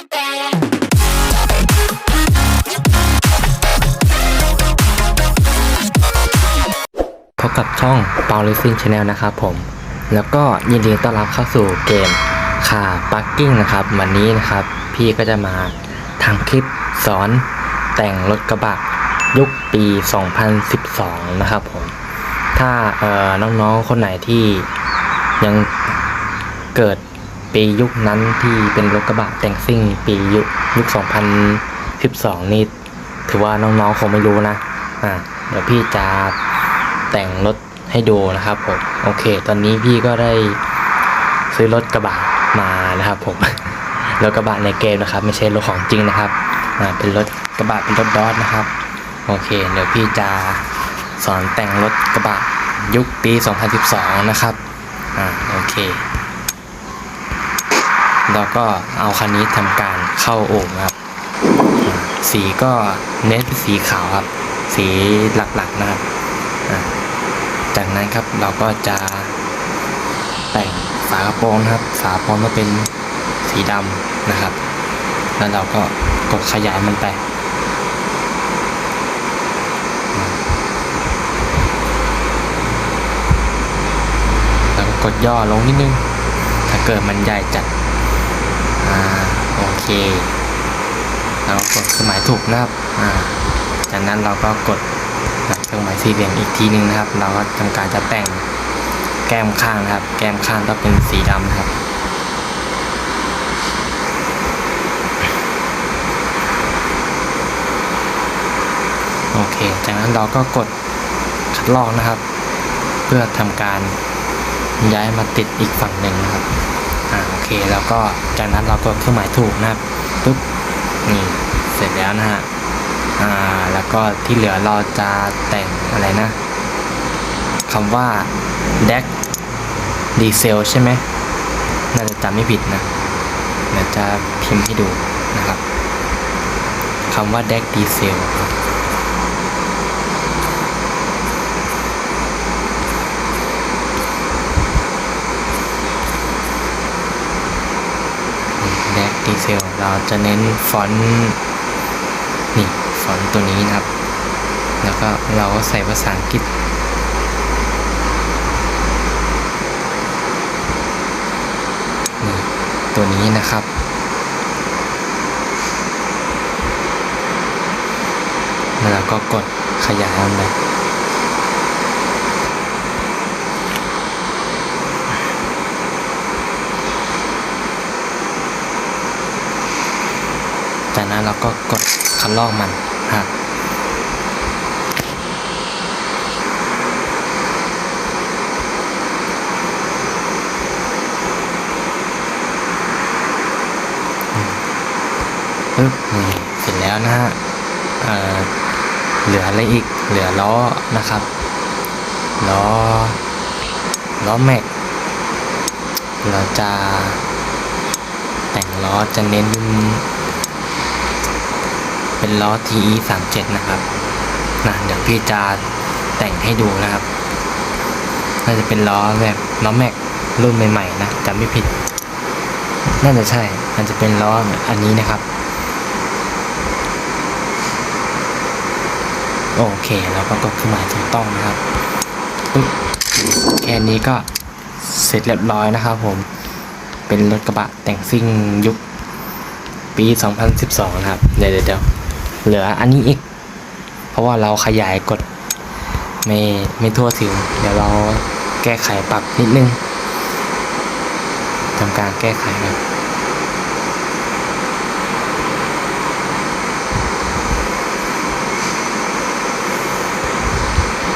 พบกับช่อง p o w l i s i n g Channel นะครับผม แล้วก็ยินดีต้อนรับเข้าสู่เกมคาปักกิ้งนะครับ วันนี้นะครับ พี่ก็จะมาทำคลิปสอนแต่งรถกระบะยุคปี 2012 นะครับผม ถ้าเออน้องๆ คนไหนที่ยังเกิด ปียุคนั้นที่เป็นรถกระบะแต่งซิ่ง ปียุคยุค 2012 นี่ถือว่าน้องๆคงไม่รู้นะ อ่าเดี๋ยวพี่จะแต่งรถให้ดูนะครับผมโอเค ตอนนี้พี่ก็ได้ซื้อรถกระบะมานะครับผมรถกระบะในเกมนะครับ ไม่ใช่รถของจริงนะครับอ่าเป็นรถกระบะเป็นรถดอสนะครับโอเค เดี๋ยวพี่จะสอนแต่งรถกระบะยุคปี 2012 นะครับอ่าโอเค เราก็เอาคันนี้ทำการเข้าโอ่งครับ สีก็เน้นเป็นสีขาวครับ สีหลักๆนะครับจากนั้นครับเราก็จะแต่งฝากระโปรงนะครับ ฝากระโปรงมาเป็นสีดำนะครับ แล้วเราก็กดขยายมันไปแล้วก็กดย่อลงนิดนึง ถ้าเกิดมันใหญ่จัด เคเราก็กดเครื่องหมายถูกนะครับจากนั้นเราก็กดเครื่องหมายสี่เหลี่ยมอีกทีหนึงนะครับ เราก็ทำการจะแต่งแก้มข้างนะครับ แก้มข้างต้องเป็นสีดำนะครับโอเค จากนั้นเราก็กดคัดลอกนะครับ เพื่อทำการย้ายมาติดอีกฝั่งหนึ่งนะครับ อ่าโอเคแล้วก็จากนั้นเราก็เครื่องหมายถูกนะครับปุ๊บนี่เสร็จแล้วนะฮะอ่าแล้วก็ที่เหลือเราจะแต่งอะไรนะคำว่า deck diesel ใช่ไหมน่าจะจำไม่ผิดนะเดี๋ยวจะพิมพ์ให้ดูนะครับคำว่า deck diesel ครับ แดกดีเซลเราจะเน้นฟอนต์นี่ฟอนต์ตัวนี้นะครับ แล้วก็เราก็ใส่ภาษาอังกฤษนี่ตัวนี้นะครับแล้วก็กดขยายมันไป จากนั้นเราก็กดคันลอกมันนะครับปึ๊บนี่เสร็จแล้วนะฮะเเหลืออะไรอีก เหลือล้อนะครับ ล้อ ล้อแม็ก เราจะแต่งล้อจะเน้น เป็นล้อ TE 3 7นะครับนะเดี๋ยวพี่จะแต่งให้ดูนะครับ น่าจะเป็นล้อแบบล้อแม็กรุ่นใหม่ๆนะจำไม่ผิด น่าจะใช่ มันจะเป็นล้ออันนี้นะครับ โอเคแล้วก็กดเครื่อหมายถูกต้องนะครับปึ๊บแค่นี้ก็เสร็จเรียบร้อยนะครับผม เป็นรถกระบะแต่งซิ่งยุคปี 2012 นะครับ เดี๋ยวเดี๋ยว เหลืออันนี้อีก เพราะว่าเราขยายกดไม่ไม่ทั่วถึง เดี๋ยวเราแก้ไขปรับนิดนึงทำการแก้ไขครับ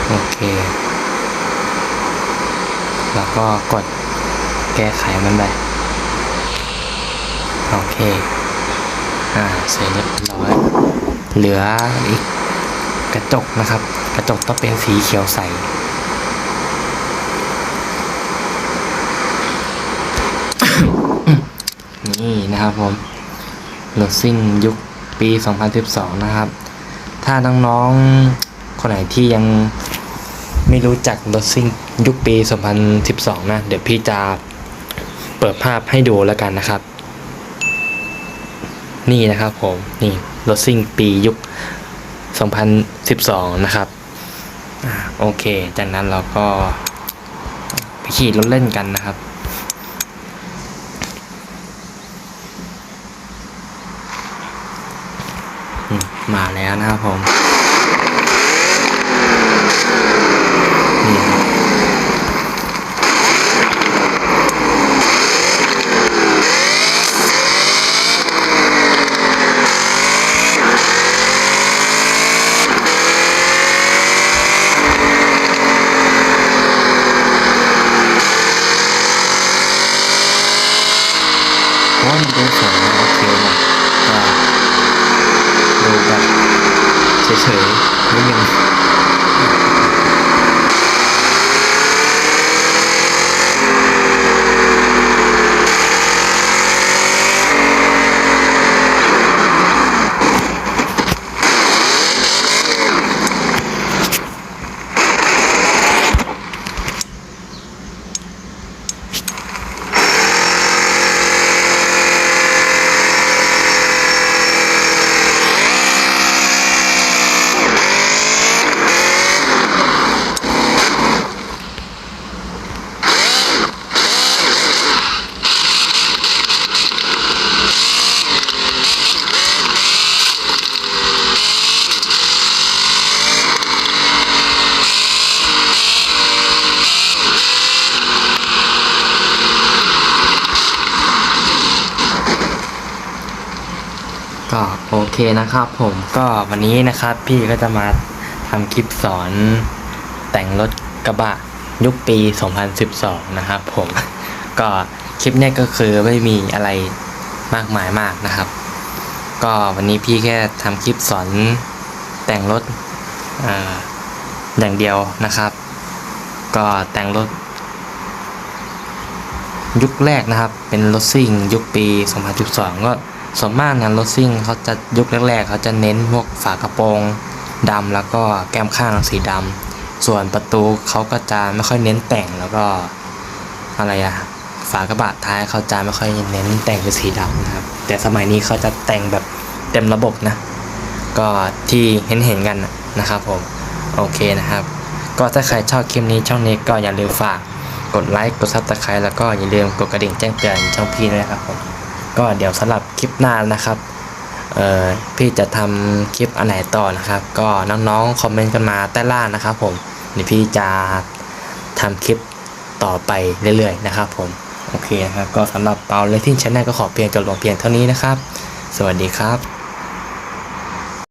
โอเค แล้วก็กดแก้ไขมันไปโอเค อ่า เสร็จเรียบร้อย เหลืออีกกระจกนะครับ กระจกต้องเป็นสีเขียวใสนี่นะครับผมรถซิ่งยุคปี 2012 นะครับ ถ้าน้องๆ คนไหนที่ยังไม่รู้จักรถซิ่งยุคปี 2012 นะ เดี๋ยวพี่จะเปิดภาพให้ดูแล้วกันนะครับ นี่นะครับผม นี่ รถซิ่งปียุค 2012 นะครับอโอเค จากนั้นเราก็ไปขี่รถเล่นกันนะครับมาแล้วนะครับผมนี่ครับเพราะว่ามันดูสวยนะโอเคนะก็ดูแบบ เฉยๆนิดนึง ก็โอ เคนะครับผมก็วันนี้นะครับพี่ก็จะมาทำคลิปสอนแต่งรถกระบะยุคปี 2012 นะครับผมก็คลิปเนี้ยก็คือไม่มีอะไรมากมายมากนะครับ ก็วันนี้พี่แค่ทำคลิปสอนแต่งรถออย่างเดียวนะครับ ก็แต่งรถยุคแรกนะครับ เป็นรถซิ่งยุคปี 2012 ก็ ส่วนมากงานรถซิ่งเขาจะยุคแรกๆเขาจะเน้นพวกฝากระโปรงดำแล้วก็แก้มข้างสีดำส่วนประตูเขาก็จะไม่ค่อยเน้นแต่งแล้วก็อะไรอะฝากระบะท้ายเขาจะไม่ค่อยเน้นแต่งเป็นสีดำนะครับ แต่สมัยนี้เขาจะแต่งแบบเต็มระบบนะ ก็ที่เห็นเห็นๆกันนะครับผม โอเคนะครับ ก็ถ้าใครชอบคลิปนี้ช่องนี้ก็อย่าลืมฝากกดไลค์กดซับสไครต์แล้วก็อย่าลืมกดกระดิ่งแจ้งเตือนช่องพี่ด้วยนะครับผม ก็เดี๋ยวสำหรับคลิปหน้านะครับเออพี่จะทำคลิปอันไหนต่อนะครับ ก็น้องๆคอมเมนต์กันมาใต้ล่างนะครับผมเดี๋ยวพี่จะทำคลิปต่อไปเรื่อยๆนะครับผมโอเคนะครับก็สำหรับเปาเลทินชแนลก็ขอเพียงจบลงเพียงเท่านี้นะครับ สวัสดีครับ